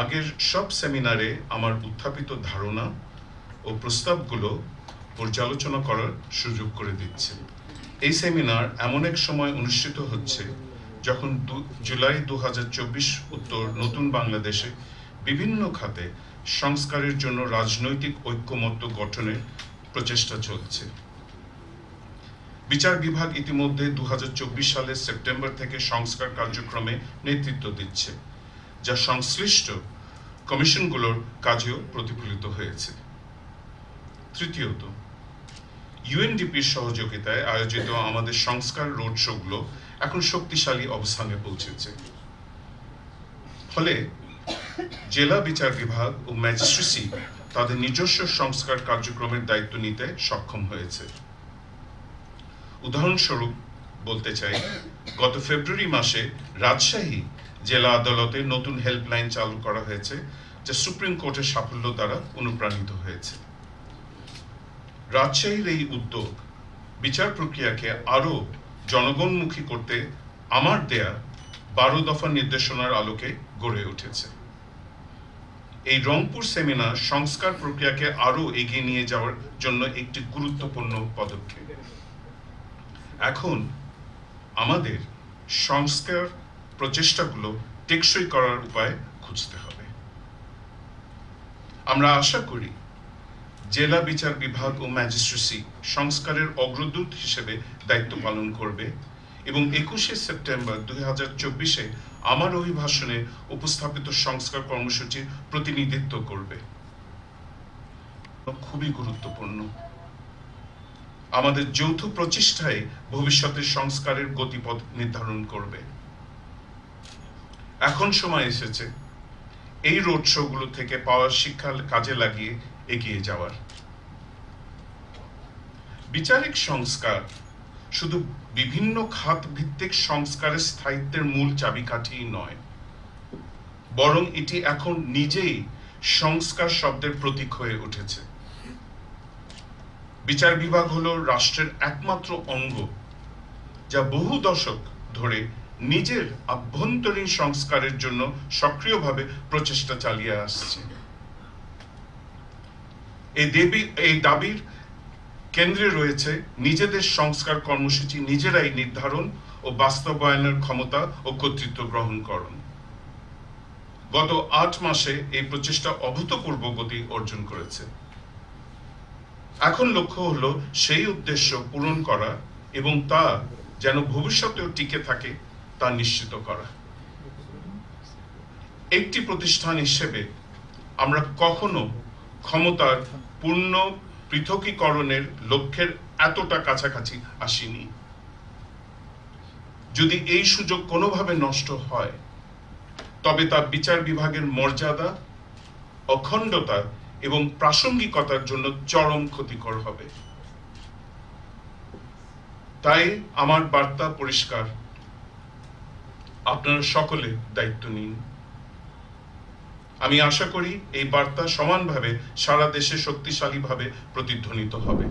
আগের সব সেমিনারে আমার উত্থাপিত ধারণা ও প্রস্তাবগুলো পর্যালোচনা করার সুযোগ করে দিচ্ছে। এই সেমিনার এমন এক সময় অনুষ্ঠিত হচ্ছে যখন জুলাই দু হাজার চব্বিশ উত্তর নতুন বাংলাদেশে বিভিন্ন খাতে সংস্কারের জন্য রাজনৈতিক ঐক্যমত্য গঠনের প্রচেষ্টা চলছে। বিচার বিভাগ ইতিমধ্যে দু হাজার চব্বিশ সালের সেপ্টেম্বর থেকে সংস্কার কার্যক্রমে নেতৃত্ব দিচ্ছে। যা সংশ্লিষ্ট কমিশনগুলোর কাজেও প্রতিফলিত হয়েছে। তৃতীয়ত ইউএনডিপির সহযোগিতায় আয়োজিত আমাদের সংস্কার রোড শোগুলো এখন শক্তিশালী অবস্থানে পৌঁছেছে। ফলে জেলা বিচার বিভাগ ও ম্যাজিস্ট্রেসি তাদের নিজস্ব সংস্কার কার্যক্রমের দায়িত্ব নিতে সক্ষম হয়েছে। উদাহরণস্বরূপ বলতে চাই, গত ফেব্রুয়ারি মাসে রাজশাহী জেলা আদালতে নতুন হেল্পলাইন চালু করা হয়েছে, যা সুপ্রিম কোর্টের সাফল্য দ্বারা অনুপ্রাণিত হয়েছে। রাজশাহীর এই উদ্যোগ বিচার প্রক্রিয়াকে আরও জনগণমুখী করতে আমার দেয়া বারো দফা নির্দেশনার আলোকে গড়ে উঠেছে। এই রংপুর সেমিনার সংস্কার প্রক্রিয়াকে আরও এগিয়ে নিয়ে যাওয়ার জন্য একটি গুরুত্বপূর্ণ পদক্ষেপ। এখন আমাদের সংস্কার প্রচেষ্টাগুলো টেকসই করার উপায় খুঁজতে হবে। আমরা আশা করি জেলা বিচার বিভাগ ও ম্যাজিস্ট্রেসি সংস্কারের অগ্রদূত হিসেবে দায়িত্ব পালন করবে এবং একুশে সেপ্টেম্বর দুই হাজার চব্বিশে আমার অভিভাষণে উপস্থাপিত সংস্কার কর্মসূচির প্রতিনিধিত্ব করবে। খুবই গুরুত্বপূর্ণ। আমাদের যৌথ প্রচেষ্টায় ভবিষ্যতের সংস্কারের গতিপথ নির্ধারণ করবে। এখন সময় এসেছে। এই রোড শোগুলো থেকে পাওয়া শিক্ষা কাজে লাগিয়ে এগিয়ে যাওয়ার। বিচারিক সংস্কার শুধু বিভিন্ন খাত ভিত্তিক সংস্কারের স্থায়িত্বের মূল চাবিকাঠি নয়, বরং এটি এখন নিজেই সংস্কার শব্দের প্রতীক হয়ে উঠেছে। বিচার বিভাগ হলো রাষ্ট্রের একমাত্র অঙ্গ, যা বহু দশক ধরে নিজের আভ্যন্তরীণ সংস্কারের জন্য সক্রিয়ভাবে প্রচেষ্টা চালিয়ে আসছে। এই দেবী, এই দাবির কেন্দ্রে রয়েছে নিজেদের সংস্কার কর্মসূচি নিজেরাই নির্ধারণ ও বাস্তবায়নের ক্ষমতা ও কর্তৃত্ব গ্রহণ করণ গত আট মাসে এই প্রচেষ্টা অভূতপূর্ব গতি অর্জন করেছে। এখন লক্ষ্য হলো সেই উদ্দেশ্য পূরণ করা এবং তা যেন ভবিষ্যতেও টিকে থাকে তা নিশ্চিত করা। একটি প্রতিষ্ঠান হিসেবে আমরা কখনো ক্ষমতার পূর্ণ পৃথকীকরণের লক্ষ্যের এতটা কাছাকাছি আসিনি। যদি এই সুযোগ কোনোভাবে নষ্ট হয়, তবে তা বিচার বিভাগের মর্যাদা, অখণ্ডতা এবং প্রাসঙ্গিকতার জন্য চরম ক্ষতিকর হবে। তাই আমার বার্তা পরিষ্কার। আপনারা সকলে দায়িত্ব নিন। আমি আশা করি এই বার্তা সমানভাবে সারা দেশে শক্তিশালীভাবে প্রতিধ্বনিত হবে।